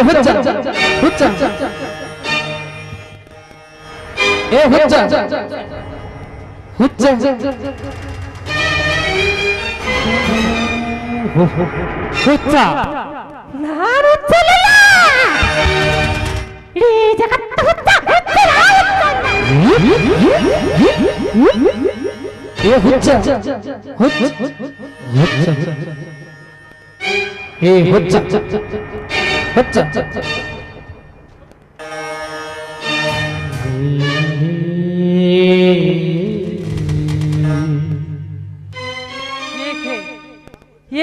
ಹುಚ್ಚ ಹುಚ್ಚ ಹುಚ್ಚ ಏ ಹುಚ್ಚ ಹುಚ್ಚ ಹುಚ್ಚ ನಾನು ಹುಚ್ಚಲಿಲ್ಲ ಇಡೀ ಜಗತ್ತು ಹುಚ್ಚ ಹುಚ್ಚ ನಾ ಹುಚ್ಚಲ್ಲ. ಏ ಹುಚ್ಚ ಹುಚ್ಚ ಹುಚ್ಚ ಏ ಹುಚ್ಚ ಹುಚ್ಚ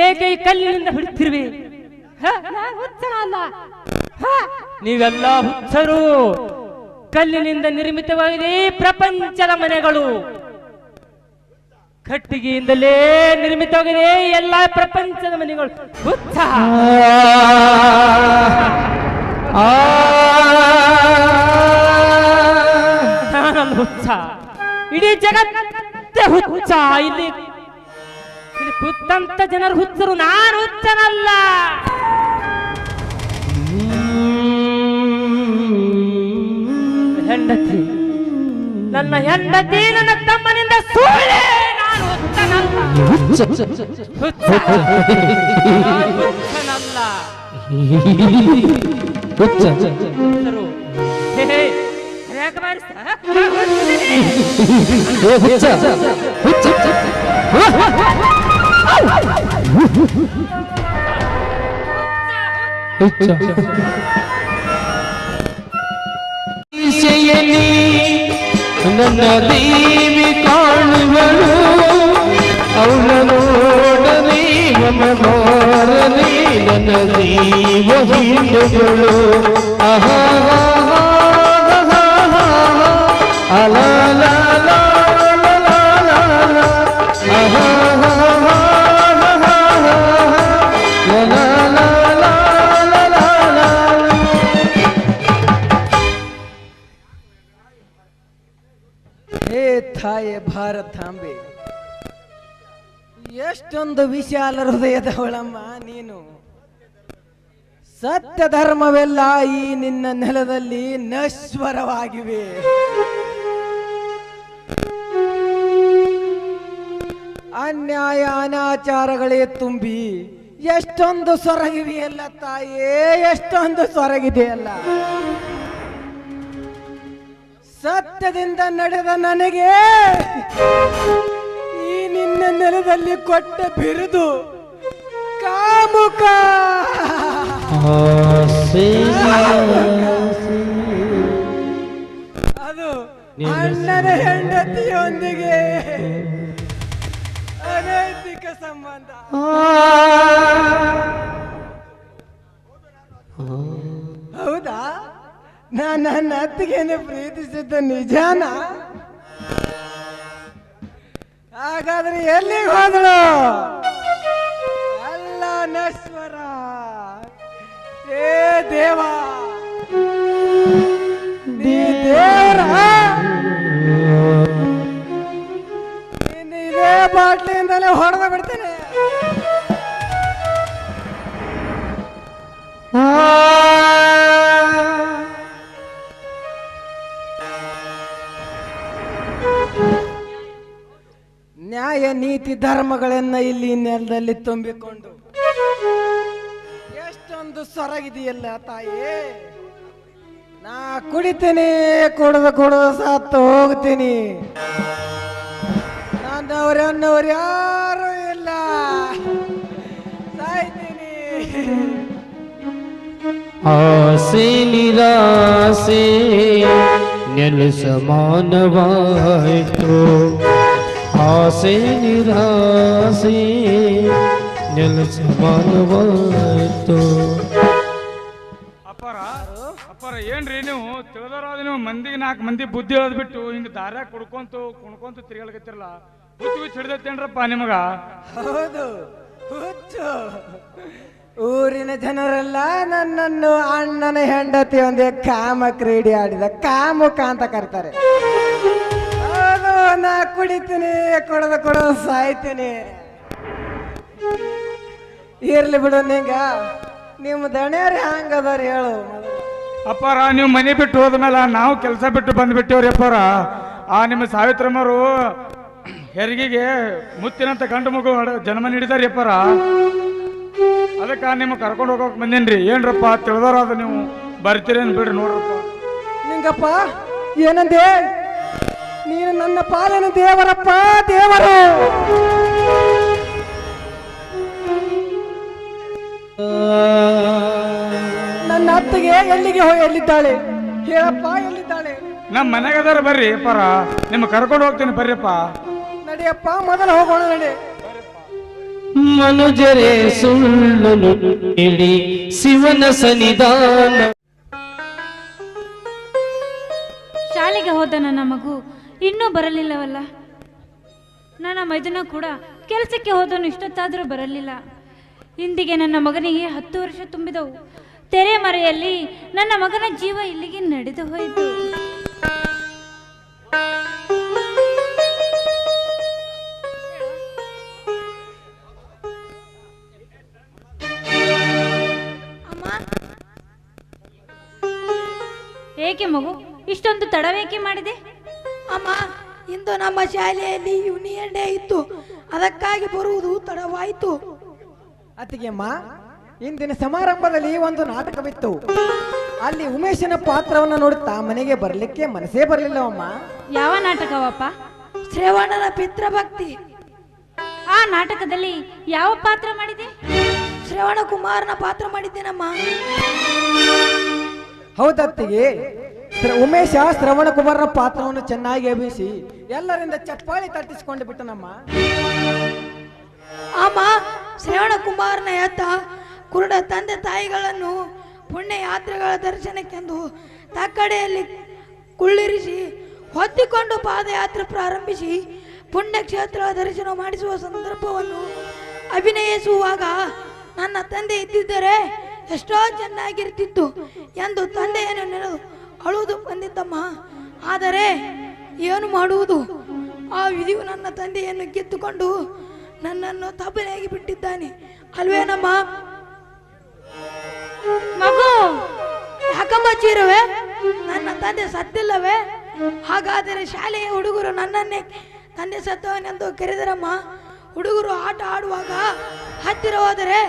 ಏಕೆ? ಈ ಕಲ್ಲಿನಿಂದ ಹುಚ್ಚನ ಅಲ್ಲ? ನೀವೆಲ್ಲ ಹುಚ್ಚರು. ಕಲ್ಲಿನಿಂದ ನಿರ್ಮಿತವಾಗಿದೆ ಪ್ರಪಂಚದ ಮನೆಗಳು. ಕಟ್ಟಿಗೆಯಿಂದಲೇ ನಿರ್ಮಿತವಾಗಿದೆ ಎಲ್ಲ ಪ್ರಪಂಚದ ಮನೆಗಳು ನಾನಲ್ಲ ಹುಚ್ಚ ಇಡೀ ಜಗತ್ತೆ ಹುಚ್ಚ ಇಲ್ಲಿ ಇಲ್ಲಿ ಕೂತಂತ ಜನರು ಹುಚ್ಚರು ನಾನು ಹುಚ್ಚನಲ್ಲ ಹೆಂಡತಿ ನನ್ನ ಹೆಂಡತಿ ನನ್ನ ಹುಚ್ಚನಲ್ಲ ಹುಚ್ಚ ఔనోడని మమోరని ననది వహిందుగలు ఆహా అలా થાય એ ભારત થાંભે ಎಷ್ಟೊಂದು ವಿಶಾಲ ಹೃದಯದವಳಮ್ಮ ನೀನು. ಸತ್ಯ ಧರ್ಮವೆಲ್ಲ ಈ ನಿನ್ನ ನೆಲದಲ್ಲಿ ನಶ್ವರವಾಗಿವೆ. ಅನ್ಯಾಯ ಅನಾಚಾರಗಳೇ ತುಂಬಿ ಎಷ್ಟೊಂದು ಸೊರಗಿವೆಯಲ್ಲ ತಾಯೇ, ಎಷ್ಟೊಂದು ಸೊರಗಿದೆಯಲ್ಲ. ಸತ್ಯದಿಂದ ನಡೆದ ನನಗೆ ನೆಲದಲ್ಲಿ ಕೊಟ್ಟ ಬಿರುದು. ಕಾಮುಕ. ಅದು ಅಣ್ಣನ ಹೆಂಡತಿಯೊಂದಿಗೆ ಅನೈತಿಕ ಸಂಬಂಧ. ಹೌದಾ? ನಾನು ನನ್ನ ಅತ್ತಿಗೆಯನ್ನು ಪ್ರೀತಿಸಿದ್ದ ನಿಜಾನ? ಹಾಗಾದ್ರೆ ಎಲ್ಲಿಗೆ ಹೋದಳು? ಎಲ್ಲ ನಶ್ವರ. ಏ ದೇವ. ದೇವರ? ಬಾಟ್ಲಿಯಿಂದಲೇ ಹೊಡೆದ ಬಿಡ್ತೇನೆ. ಧರ್ಮಗಳನ್ನ ಇಲ್ಲಿ ನೆಲದಲ್ಲಿ ತುಂಬಿಕೊಂಡು. ಎಷ್ಟೊಂದು ಸೊರಗಿದೆಯಲ್ಲ ತಾಯಿ? ನಾ ಕುಡಿತೀನಿ, ಕುಡಿದು ಕುಡಿದು ಸತ್ತು ಹೋಗ್ತೀನಿ. ನನ್ನವ್ರು ಯಾರು ಇಲ್ಲ. ಸಾಯ್ತೀನಿ. ಆಸೆ ನಿರಾಸೆ ಮಾನವಾಯಿತು. ಆಸೆ ನಿರಾಸೆ ನೆಲಸ ಮಾನವಾಯಿತು ಅಪ್ಪರ ಅಪ್ಪರ ಏನ್ರಿ ನೀವು? ತಿಳಿದವರಾದ ನೀವು ಮಂದಿಗೆ ನಾಲ್ಕು ಮಂದಿ ಬುದ್ಧಿ ಹೇಳದ್ ಬಿಟ್ಟು ಹಿಂಗ ದಾರ್ಯಾಗ ಕುಡ್ಕೊಂತು ಕುಣ್ಕೊಂತು ತಿರ್ಗಾಳಕತ್ತಿರಲ್ಲ ಹುಚ್ಚು ಹುಚ್ಚು ಹಿಡ್ದತ್ತೇನ್ರಪ್ಪ ನಿಮಗ? ಹೌದು ಹುಚ್ಚು. ಊರಿನ ಜನರೆಲ್ಲ ನನ್ನನ್ನು ಅಣ್ಣನ ಹೆಂಡತಿ ಒಂದೇ ಕಾಮ ಕ್ರೀಡೆ ಆಡಿದ ಕಾಮುಕ ಅಂತ ಕರ್ತಾರೆ. ನಾ ಕುಡಿತೀನಿ ಕೊಡದ ಕುಡದ ಸಾಯ್ತೀನಿ. ಇರ್ಲಿ ಬಿಡು ನಿಂಗ. ನಿಮ್ಮ ದಣ್ಯಾರ ಹಂಗದಾರ ಹೇಳು. ಅಪ್ಪಾರ ನೀವು ಮನೆ ಬಿಟ್ಟು ಹೋದ್ಮೇಲೆ ನಾವು ಕೆಲಸ ಬಿಟ್ಟು ಬಂದ್ಬಿಟ್ಟೇವ್ರಿ ಅಪ್ಪಾರ. ಆ ನಿಮ್ಮ ಸಾವಿತ್ರಮ್ಮರು ಹೆರಿಗೆಗೆ ಮುತ್ತಿನಂತ ಗಂಡು ಮಗು ಜನ್ಮ ನೀಡಿದಾರಿ ಅಪ್ಪಾರ. ಅದಕ್ಕೆ ನಿಮ್ಮ ಕರ್ಕೊಂಡು ಹೋಗೋಕೆ ಬಂದೇನ್ರಿ. ಏನ್ರಪ್ಪ ಅದು ನೀವು. ಬರ್ತೀರೇನು ಬಿಡ್ರಿ ನೋಡ್ರಪ್ಪ. ನಿಂಗಪ್ಪ ಏನಂದೆ? ನೀನು ನನ್ನ ಪಾಲನ ದೇವರಪ್ಪ ದೇವರು. ನನ್ನ ಅತ್ತಿಗೆ ಎಲ್ಲಿಗೆ ಹೋಗಿ ಎಲ್ಲಿದ್ದಾಳೆ? ಹೇಳಪ್ಪ ಎಲ್ಲಿದ್ದಾಳೆ? ನಮ್ಮ ಮನೆಗದಾರ ಬರ್ರಿ ಪರ ನಿಮ್ಮ ಕರ್ಕೊಂಡು ಹೋಗ್ತೀನಿ ಬರ್ರಿಪ್ಪ. ನಡಿಯಪ್ಪ ಮೊದಲು ಹೋಗೋಣ ನಡಿ. ಮನುಜರೇ ಸುಳ್ಳು ಹೇಳಿ ಶಿವನ ಸನ್ನಿಧಾನ. ಶಾಲೆಗೆ ಹೋದ ನನ್ನ ಮಗು ಇನ್ನೂ ಬರಲಿಲ್ಲವಲ್ಲ? ನನ್ನ ಮೈದನ ಕೂಡ ಕೆಲಸಕ್ಕೆ ಹೋದನು ಇಷ್ಟೊತ್ತಾದರೂ ಬರಲಿಲ್ಲ. ಇಂದಿಗೆ ನನ್ನ ಮಗನಿಗೆ ಹತ್ತು ವರ್ಷ ತುಂಬಿದವು. ತೆರೆ ಮರೆಯಲ್ಲಿ ನನ್ನ ಮಗನ ಜೀವ ಇಲ್ಲಿಗೆ ನಡೆದು ಹೋಯಿತು. ಏಕೆ ಮಗು ಇಷ್ಟೊಂದು ತಡವೇಕೆ ಮಾಡಿದೆ? ಅಮ್ಮ ಇಂದು ನಮ್ಮ ಶಾಲೆಯಲ್ಲಿ ಯೂನಿಯನ್ ಡೇ ಇತ್ತು. ಅದಕ್ಕಾಗಿ ಬರುವುದು ತಡವಾಯಿತು. ಅತ್ತಿಗೆಮ್ಮ ಇಂದಿನ ಸಮಾರಂಭದಲ್ಲಿ ಒಂದು ನಾಟಕವಿತ್ತು. ಅಲ್ಲಿ ಉಮೇಶನ ಪಾತ್ರವನ್ನು ನೋಡುತ್ತಾ ಮನೆಗೆ ಬರಲಿಕ್ಕೆ ಮನಸ್ಸೇ ಬರಲಿಲ್ಲವಮ್ಮ. ಯಾವ ನಾಟಕವಪ್ಪ? ಶ್ರವಣನ ಪಿತೃಭಕ್ತಿ. ಆ ನಾಟಕದಲ್ಲಿ ಯಾವ ಪಾತ್ರ ಮಾಡಿದೆ? ಶ್ರವಣ ಕುಮಾರನ ಪಾತ್ರ ಮಾಡಿದ್ದೇನಮ್ಮ. ಹೌದತ್ತಿಗೆ ಉಮೇಶ ಶ್ರವಣ ಕುಮಾರ ಪಾತ್ರವನ್ನು ಚೆನ್ನಾಗಿ ಎಬ್ಬಿಸಿ ಎಲ್ಲರಿಂದ ಚಪ್ಪಾಳಿ ತಟ್ಟಿಸಿಕೊಂಡು ಬಿಟ್ಟನಮ್ಮ ಅಮ್ಮ, ಶ್ರವಣ ಕುಮಾರನ ಎತ್ತ ಕುರುಡ ತಂದೆ ತಾಯಿಗಳನ್ನು ಪುಣ್ಯ ಯಾತ್ರೆಗಳ ದರ್ಶನಕ್ಕೆಂದು ತಕ್ಕಡೆಯಲ್ಲಿ ಕುಳ್ಳಿರಿಸಿ ಹೊತ್ತಿಕೊಂಡು ಪಾದಯಾತ್ರೆ ಪ್ರಾರಂಭಿಸಿ ಪುಣ್ಯಕ್ಷೇತ್ರ ದರ್ಶನ ಮಾಡಿಸುವ ಸಂದರ್ಭವನ್ನು ಅಭಿನಯಿಸುವಾಗ ನನ್ನ ತಂದೆ ಇದ್ದಿದ್ದರೆ ಎಷ್ಟೋ ಚೆನ್ನಾಗಿರ್ತಿತ್ತು ಎಂದು ತಂದೆಯನ್ನು ನೆನೆದು ಅಳುವುದು ಬಂದಿದ್ದಮ್ಮ. ಆದರೆ ಏನು ಮಾಡುವುದು? ಆ ವಿಧಿಯು ನನ್ನ ತಂದೆಯನ್ನು ಗೆದ್ದುಕೊಂಡು ನನ್ನನ್ನು ತಬ್ಬನೆಯಾಗಿ ಬಿಟ್ಟಿದ್ದಾನೆ. ಅಲ್ವೇನಮ್ಮ? ಮಗು, ಯಾಕಮ್ಮ ಚೀರುವೆ? ನನ್ನ ತಂದೆ ಸತ್ತಿಲ್ಲವೇ? ಹಾಗಾದರೆ ಶಾಲೆಯ ಹುಡುಗರು ನನ್ನನ್ನೇ ತಂದೆ ಸತ್ತವನೆಂದು ಕರೆದರಮ್ಮ? ಹುಡುಗರು ಆಟ ಆಡುವಾಗ ಹತ್ತಿರ ಹೋದರೆ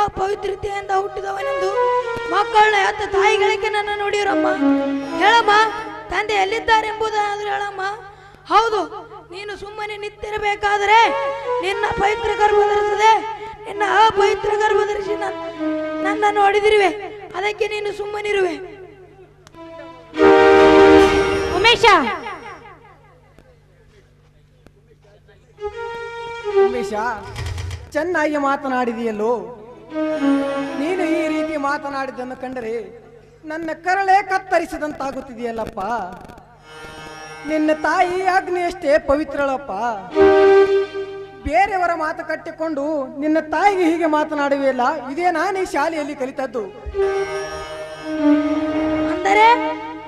ಅಪವಿತ್ರತೆಯಿಂದ ಹುಟ್ಟಿದವನೆಂದು ಮಕ್ಕಳನ್ನ ಎತ್ತ ತಾಯಿಗಳಿಗೆ ನನ್ನ ನೋಡಿರಮ್ಮ ಹೇಳಮ್ಮ ತಂದೆ ಎಲ್ಲಿದ್ದಾರೆ ಎಂಬುದಾದ್ರೂ ಹೇಳಮ್ಮ. ಹೌದು ನೀನು ಸುಮ್ಮನೆ ನಿಂತಿರಬೇಕಾದರೆ ನಿನ್ನ ಪವಿತ್ರ ಗರ್ಭ ಧರಿಸದೆ ನಿನ್ನ ಅಪವಿತ್ರ ಗರ್ಭ ಧರಿಸಿ ನನ್ನ ನನ್ನ ನೋಡಿದಿರುವೆ ಅದಕ್ಕೆ ನೀನು ಸುಮ್ಮನಿರುವೆ. ಉಮೇಶ. ಉಮೇಶ ಚೆನ್ನಾಗಿ ಮಾತನಾಡಿದೆಯಲ್ಲೋ? ನೀನು ಈ ರೀತಿ ಮಾತನಾಡಿದ್ದನ್ನು ಕಂಡರೆ ನನ್ನ ಕರಳೆ ಕತ್ತರಿಸಿದಂತಾಗುತ್ತಿದೆಯಲ್ಲಪ್ಪ. ನಿನ್ನ ತಾಯಿ ಅಗ್ನಿಯಷ್ಟೇ ಪವಿತ್ರಳಪ್ಪ. ಬೇರೆಯವರ ಮಾತು ಕಟ್ಟಿಕೊಂಡು ನಿನ್ನ ತಾಯಿಗೆ ಹೀಗೆ ಮಾತನಾಡುವೆಯಲ್ಲ ಇದೇ ನಾನು ಈ ಶಾಲೆಯಲ್ಲಿ ಕಲಿತದ್ದು. ಅಂದರೆ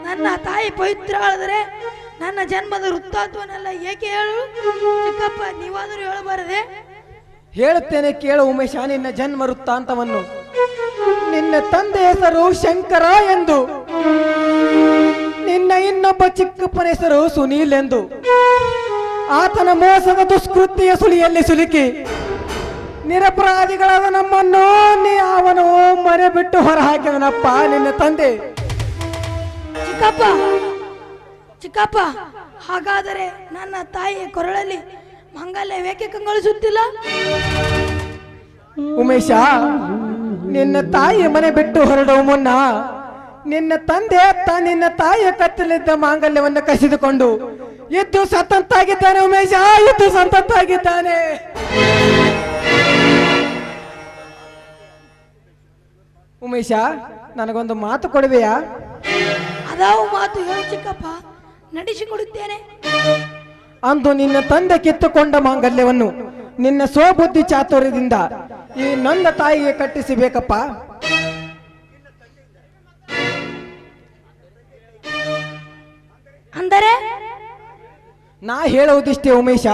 ನನ್ನ ತಾಯಿ ಪವಿತ್ರ ಆದರೆ ನನ್ನ ಜನ್ಮದ ವೃತ್ತಾತ್ವನೆಲ್ಲ ಏಕೆ ಹೇಳು? ಚಿಕ್ಕಪ್ಪ, ನೀವಾದರೂ ಹೇಳಬಾರದೆ? ಹೇಳುತ್ತೇನೆ ಕೇಳು ಉಮೇಶ, ನಿನ್ನ ಜನ್ಮ ವೃತ್ತಾಂತವನ್ನು. ನಿನ್ನ ತಂದೆ ಹೆಸರು ಶಂಕರ ಎಂದು. ನಿನ್ನ ಇನ್ನೊಬ್ಬ ಚಿಕ್ಕಪ್ಪನ ಹೆಸರು ಸುನೀಲ್ ಎಂದು. ಆತನ ಮೋಸದ ದುಷ್ಕೃತಿಯ ಸುಳಿಯಲ್ಲಿ ಸುಲುಕಿ. ನಿರಪರಾಧಿಗಳಾದ ನಮ್ಮನ್ನು ನೀ ಅವನು ಮರೆ ಬಿಟ್ಟು ಹೊರ ಹಾಕಿದನಪ್ಪ ನಿನ್ನ ತಂದೆ. ಚಿಕ್ಕಪ್ಪ ಚಿಕ್ಕಪ್ಪ, ಹಾಗಾದರೆ ನನ್ನ ತಾಯಿಯ ಕೊರಳಲ್ಲಿ ಮಂಗಲ್ಯ ಏಕೆ ಕಂಗೊಳಿಸುತ್ತಿಲ್ಲ? ಉಮೇಶ ನಿನ್ನ ತಾಯಿ ಮನೆ ಬಿಟ್ಟು ಹೊರಡುವ ಮುನ್ನ ನಿನ್ನ ತಂದೆ ಅತ್ತ ನಿನ್ನ ತಾಯಿಯ ಕತ್ತಲಿದ್ದ ಮಾಂಗಲ್ಯವನ್ನು ಕಸಿದುಕೊಂಡು ಇದ್ದು ಸತಂತಾಗಿದ್ದಾನೆ ಉಮೇಶ ಇದ್ದು ಸಂತಂತಾಗಿದ್ದಾನೆ. ಉಮೇಶ ನನಗೊಂದು ಮಾತು ಕೊಡುವೆಯಾ? ಅದಾವು ಮಾತು ಹೇಳಿ ಚಿಕ್ಕಪ್ಪ ನಡೆಸಿಕೊಡುತ್ತೇನೆ ಅಂದು ನಿನ್ನ ತಂದೆ ಕಿತ್ತುಕೊಂಡ ಮಾಂಗಲ್ಯವನ್ನು ನಿನ್ನ ಸ್ವಬುದ್ಧಿ ಚಾತುರ್ಯದಿಂದ ಈ ನನ್ನ ತಾಯಿಗೆ ಕಟ್ಟಿಸಬೇಕಪ್ಪ. ಅಂದರೆ? ನಾ ಹೇಳುವುದಿಷ್ಟೇ ಉಮೇಶ.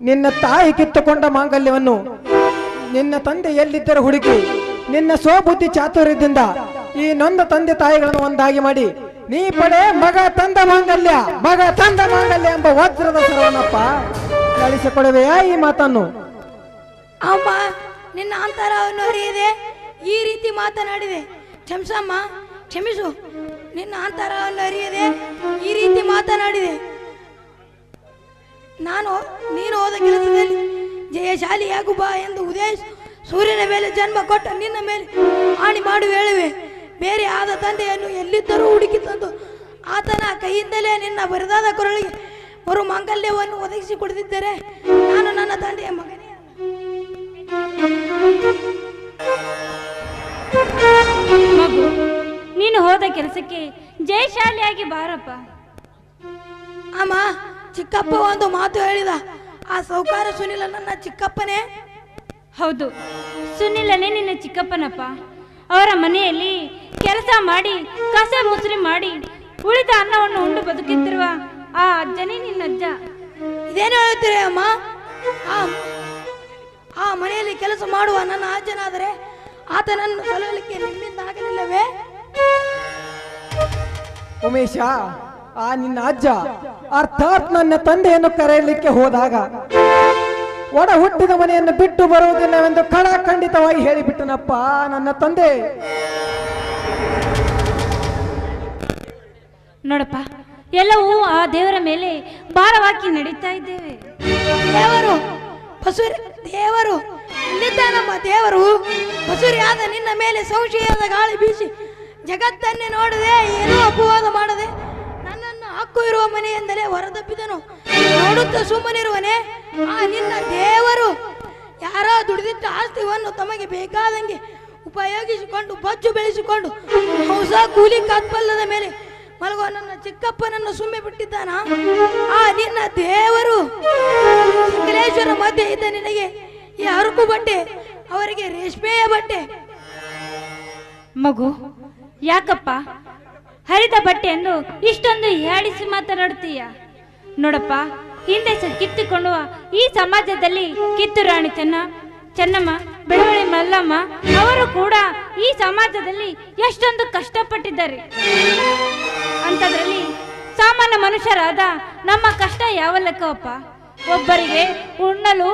ನಿನ್ನ ತಾಯಿ ಕಿತ್ತುಕೊಂಡ ಮಾಂಗಲ್ಯವನ್ನು ನಿನ್ನ ತಂದೆ ಎಲ್ಲಿದ್ದರೂ ಹುಡುಕಿ ನಿನ್ನ ಸ್ವಬುದ್ಧಿ ಚಾತುರ್ಯದಿಂದ ಈ ನೊಂದ ತಂದೆ ತಾಯಿಗಳನ್ನು ಒಂದಾಗಿ ಮಾಡಿ ನೀ ಪಡೆ ಮಗ ತಂದ ಮಾಂಗಲ್ಯ, ಮಗ ತಂದ ಮಾಂಗಲ್ಯ ಎಂಬ ವಜ್ರದ ಸರವನಪ್ಪ ಕಳಿಸಿಕೊಡುವೆಯಾ ಈ ಮಾತನ್ನು. ಅಮ್ಮ, ನಿನ್ನ ಅಂತರವನ್ನು ಅರಿಯದೆ ಈ ರೀತಿ ಮಾತನಾಡಿದೆ. ಕ್ಷಮಿಸಮ್ಮ, ಕ್ಷಮಿಸು. ನಿನ್ನ ಅಂತರವನ್ನು ಅರಿಯದೆ ಈ ರೀತಿ ಮಾತನಾಡಿದೆ. ನಾನು, ನೀನು ಹೋದ ಕೆಲಸದಲ್ಲಿ ಜಯಶಾಲಿಯಾಗು ಬಾ ಎಂದು ಉದಯ ಸೂರ್ಯನ ಮೇಲೆ ಜನ್ಮ ಕೊಟ್ಟ ನಿನ್ನ ಮೇಲೆ ಹಾನಿ ಮಾಡು ಹೇಳುವೆ. ಬೇರೆ ಆದ ತಂದೆಯನ್ನು ಎಲ್ಲಿದ್ದರೂ ಹುಡುಕಿ ತಂದು ಆತನ ಕೈಯಿಂದಲೇ ನಿನ್ನ ಬರದಾದ ಕೊರಳಿಗೆ ಮರು ಮಾಂಗಲ್ಯವನ್ನು ಒದಗಿಸಿ ಕೊಡದಿದ್ದರೆ ನಾನು ನನ್ನ ತಂದೆಯ ಮಗನೇ. ಮಗು ನೀನು ಹೋದ ಕೆಲಸಕ್ಕೆ ಜಯಶಾಲಿಯಾಗಿ ಬಾರಪ್ಪ. ಅಮ್ಮ ಚಿಕ್ಕಪ್ಪ ಒಂದು ಮಾತು ಹೇಳಿದ. ಆ ಸೌಕಾರ ಸುನಿಲ ನನ್ನ ಚಿಕ್ಕಪ್ಪನೇ? ಹೌದು ಸುನಿಲನೇ ನಿನ್ನ ಚಿಕ್ಕಪ್ಪನಪ್ಪ. ಅವರ ಮನೆಯಲ್ಲಿ ಕೆಲಸ ಮಾಡಿ ಕಸ ಮುಸುರಿ ಮಾಡಿ ಉಳಿದ ಅನ್ನವನ್ನು ಉಂಡು ಬದುಕಿದ್ದಿರುವ ಆ ಅಜ್ಜನೇ ನಿನ್ನ ಅಜ್ಜ ಇದೇನು ಹೇಳುತ್ತೀರಿ ಅಮ್ಮ? ಆ ಆ ಮನೆಯಲ್ಲಿ ಕೆಲಸ ಮಾಡುವ ನನ್ನ ಅಜ್ಜನಾದರೆ ಆತನನ್ನು ಸಲಹಲಿಕ್ಕೆ ನಿಮ್ಮಿಂದ ಆಗಲಿಲ್ಲವೇ? ಉಮೇಶ ಆ ನಿನ್ನ ಅಜ್ಜ ಅರ್ಥಾತ್ ನನ್ನ ತಂದೆಯನ್ನು ಕರೆಯಲಿಕ್ಕೆ ಹೋದಾಗ ಒಡ ಹುಟ್ಟಿದ ಮನೆಯನ್ನು ಬಿಟ್ಟು ಬರುವುದಿಲ್ಲವೆಂದು ಕಳ ಖಂಡಿತವಾಗಿ ಹೇಳಿಬಿಟ್ಟನಪ್ಪ ನನ್ನ ತಂದೆ. ನೋಡಪ್ಪ ಎಲ್ಲವೂ ಆ ದೇವರ ಮೇಲೆ ಭಾರವಾಗಿ ನಡೀತಾ ಇದ್ದೇವೆ. ದೇವರು ಬಸುರಿ ದೇವರು ಇಲ್ಲಿದ್ದ ನಮ್ಮ ದೇವರು ಬಸುರಿಯಾದ ನಿನ್ನ ಮೇಲೆ ಸಂಶಯದ ಗಾಳಿ ಬೀಸಿ ಜಗತ್ತನ್ನೇ ನೋಡದೆ ಏನೂ ಅಪವಾದ ಮಾಡದೆ ನನ್ನನ್ನು ಹಕ್ಕು ಇರುವ ಮನೆಯಿಂದಲೇ ಹೊರದಪ್ಪಿದನು ನೋಡುತ್ತ ಸುಮ್ಮನಿರುವನೆ ಆ ನಿನ್ನ ದೇವರು ಯಾರೋ ದುಡಿದಿಟ್ಟ ಆಸ್ತಿಯನ್ನು ತಮಗೆ ಬೇಕಾದಂಗೆ ಉಪಯೋಗಿಸಿಕೊಂಡು, ಬಜ್ಜು ಬೆಳೆಸಿಕೊಂಡು, ಹೊಸ ಕೂಲಿ ಕತ್ಪಲ್ಲದ ಮೇಲೆ ಮಲಗುವ ನನ್ನ ಚಿಕ್ಕಪ್ಪನನ್ನು ಸುಮ್ಮನೆ ಬಿಟ್ಟಿದ್ದಾನ? ಆ ನಿನ್ನ ದೇವರು ಸಿಂಗಲೇಶ್ವರ ಮಧ್ಯೆ ಇದ್ದ ನಿನಗೆ ಈ ಅರುಕು ಬಟ್ಟೆ, ಅವರಿಗೆ ರೇಷ್ಮೆಯ ಬಟ್ಟೆ. ಮಗು, ಯಾಕಪ್ಪ? ಹರಿದ ಬಟ್ಟೆಯನ್ನು ಇಷ್ಟೊಂದು ಹೇಳಿಸಿ ಮಾತನಾಡ್ತೀಯ ನೋಡಪ್ಪ ಹಿಂದೆ ಕಿತ್ತುಕೊಂಡು ಈ ಸಮಾಜದಲ್ಲಿ ಕಿತ್ತು ರಾಣಿ ಚೆನ್ನ, ಚೆನ್ನಮ್ಮ ಬೆಳವಳಿ ಮಲ್ಲಮ್ಮ ಅವರು ಕೂಡ ಈ ಸಮಾಜದಲ್ಲಿ ಎಷ್ಟೊಂದು ಕಷ್ಟಪಟ್ಟಿದ್ದಾರೆ. ಅಂಥದ್ರಲ್ಲಿ ಸಾಮಾನ್ಯ ಮನುಷ್ಯರಾದ ನಮ್ಮ ಕಷ್ಟ ಯಾವ ಲೆಕ್ಕವಪ್ಪ? ಒಬ್ಬರಿಗೆ ಉಣ್ಣಲು,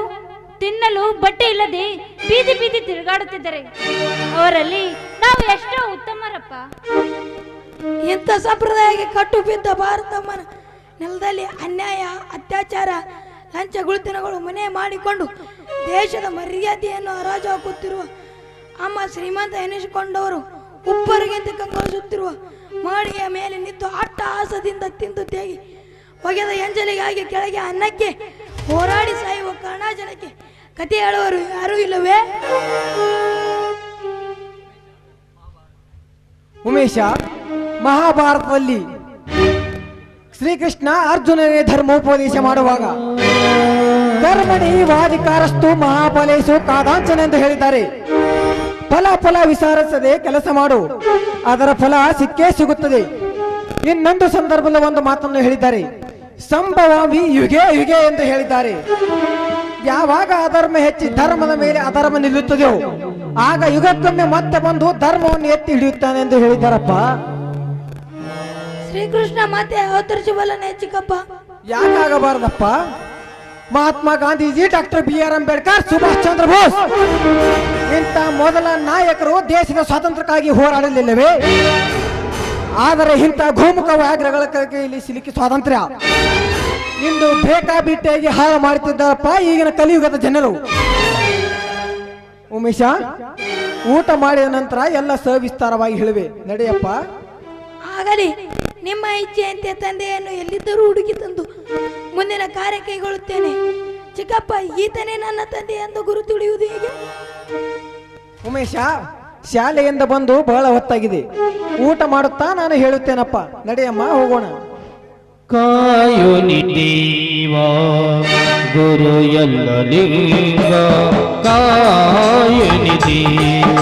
ತಿನ್ನಲು ಬಟ್ಟೆ ಇಲ್ಲದೆ ಬೀದಿ ಬೀದಿ ತಿರುಗಾಡುತ್ತಿದ್ದಾರೆ. ಅವರಲ್ಲಿ ನಾವು ಎಷ್ಟೋ ಉತ್ತಮರಪ್ಪ. ಇಂಥ ಸಂಪ್ರದಾಯಕ್ಕೆ ಕಟ್ಟು ಬಿದ್ದ ಭಾರತಮ್ಮನ ನೆಲದಲ್ಲಿ ಅನ್ಯಾಯ, ಅತ್ಯಾಚಾರ ಲಂಚ ಗುಳಿತನಗಳು ಮನೆ ಮಾಡಿಕೊಂಡು ದೇಶದ ಮರ್ಯಾದೆಯನ್ನು ಹರಾಜು ಹಾಕುತ್ತಿರುವ ಅಮ್ಮ ಶ್ರೀಮಂತ ಎನಿಸಿಕೊಂಡವರು ಉಪ್ಪರಿಗಿಂತ ಕಂಗೊಳಿಸುತ್ತಿರುವ ಮಹಡಿಯ ಮೇಲೆ ನಿಂತು ಅಟ್ಟಹಾಸದಿಂದ ತಿಂದು ತೇಗಿ ಒಗೆದ ಎಂಜಲಿಗಾಗಿ ಕೆಳಗೆ ಅನ್ನಕ್ಕೆ ಹೋರಾಡಿ ಸಾಯುವ ಕರ್ಣಾಜನಕ್ಕೆ ಕತೆ ಹೇಳುವರು ಯಾರೂ ಇಲ್ಲವೇ? ಉಮೇಶ, ಮಹಾಭಾರತದಲ್ಲಿ ಶ್ರೀಕೃಷ್ಣ ಅರ್ಜುನನೇ ಧರ್ಮೋಪದೇಶ ಮಾಡುವಾಗ, ಧರ್ಮಣಿ ವಾದಿಕಾರಸ್ತು ಮಹಾಫಲೇಶು ಕಾದಾಂಚನ ಎಂದು ಹೇಳಿದ್ದಾರೆ. ಫಲ ಫಲ ವಿಚಾರಿಸದೆ ಕೆಲಸ ಮಾಡು, ಅದರ ಫಲ ಸಿಕ್ಕೇ ಸಿಗುತ್ತದೆ. ಇನ್ನೊಂದು ಸಂದರ್ಭದಲ್ಲಿ ಒಂದು ಮಾತನ್ನು ಹೇಳಿದ್ದಾರೆ. ಸಂಭವಾಮಿ ಯುಗೆ ಯುಗೆ ಎಂದು ಹೇಳಿದ್ದಾರೆ. ಯಾವಾಗ ಅಧರ್ಮ ಹೆಚ್ಚಿ ಧರ್ಮದ ಮೇಲೆ ಅಧರ್ಮ ನಿಲ್ಲುತ್ತದೆಯೋ, ಆಗ ಯುಗಕ್ಕೊಮ್ಮೆ ಮತ್ತೆ ಬಂದು ಧರ್ಮವನ್ನು ಎತ್ತಿ ಹಿಡಿಯುತ್ತಾನೆ ಎಂದು ಹೇಳಿದ್ದಾರಪ್ಪ. ಶ್ರೀಕೃಷ್ಣ ಮತ್ತೆ ಅವತರಿಸಬಲ್ಲನೆ ಚಿಕ್ಕಪ್ಪ. ಯಾಕಾಗಬಾರ್ದಪ್ಪ? Mahatma Gandhiji, doctor B R Ambedkar, Subhash Chandra Bose. ಇಂಥ ಮೊದಲ ನಾಯಕರು ದೇಶದ ಸ್ವಾತಂತ್ರ್ಯಕ್ಕಾಗಿ ಹೋರಾಡಲಿಲ್ಲವೇ? ಆದರೆ ಇಂಥ ಗೋಮುಖ ವ್ಯಾಘ್ರಗಳ ಇಲ್ಲಿ ಸಿಲುಕಿ ಸ್ವಾತಂತ್ರ್ಯ. ಇಂದು ಬೇಕಾಬಿಟ್ಟಿಯಾಗಿ ಹಾಳು ಮಾಡುತ್ತಿದ್ದಾರಪ್ಪ ಈಗಿನ ಕಲಿಯುಗದ ಜನರು. ಉಮೇಶ, ಊಟ ಮಾಡಿದ ನಂತರ ಎಲ್ಲ ಸವಿಸ್ತಾರವಾಗಿ ಹೇಳುವೆ. ನಡೆಯಪ್ಪ. ಆಗಲಿ ನಿಮ್ಮ ಇಚ್ಛೆಯಂತೆ ತಂದೆಯನ್ನು ಎಲ್ಲಿದ್ದರೂ ಹುಡುಕಿ ತಂದು ಮುಂದಿನ ಕಾರ್ಯ ಕೈಗೊಳ್ಳುತ್ತೇನೆ. ಚಿಕ್ಕಪ್ಪ ಈತನೇ ನನ್ನ ತಂದೆ ಎಂದು ಗುರುತು ಹಿಡಿಯುವುದು ಹೇಗೆ? ಉಮೇಶ ಶಾಲೆಯಿಂದ ಬಂದು ಬಹಳ ಹೊತ್ತಾಗಿದೆ. ಊಟ ಮಾಡುತ್ತಾ ನಾನು ಹೇಳುತ್ತೇನಪ್ಪ ನಡೆಯಮ್ಮ ಹೋಗೋಣ. ಕಾಯೋ ನಿಟೀವ ಗುರು ಎಲ್ಲ ಲಿಂಗ ಕಾಯುನಿ ದೇವ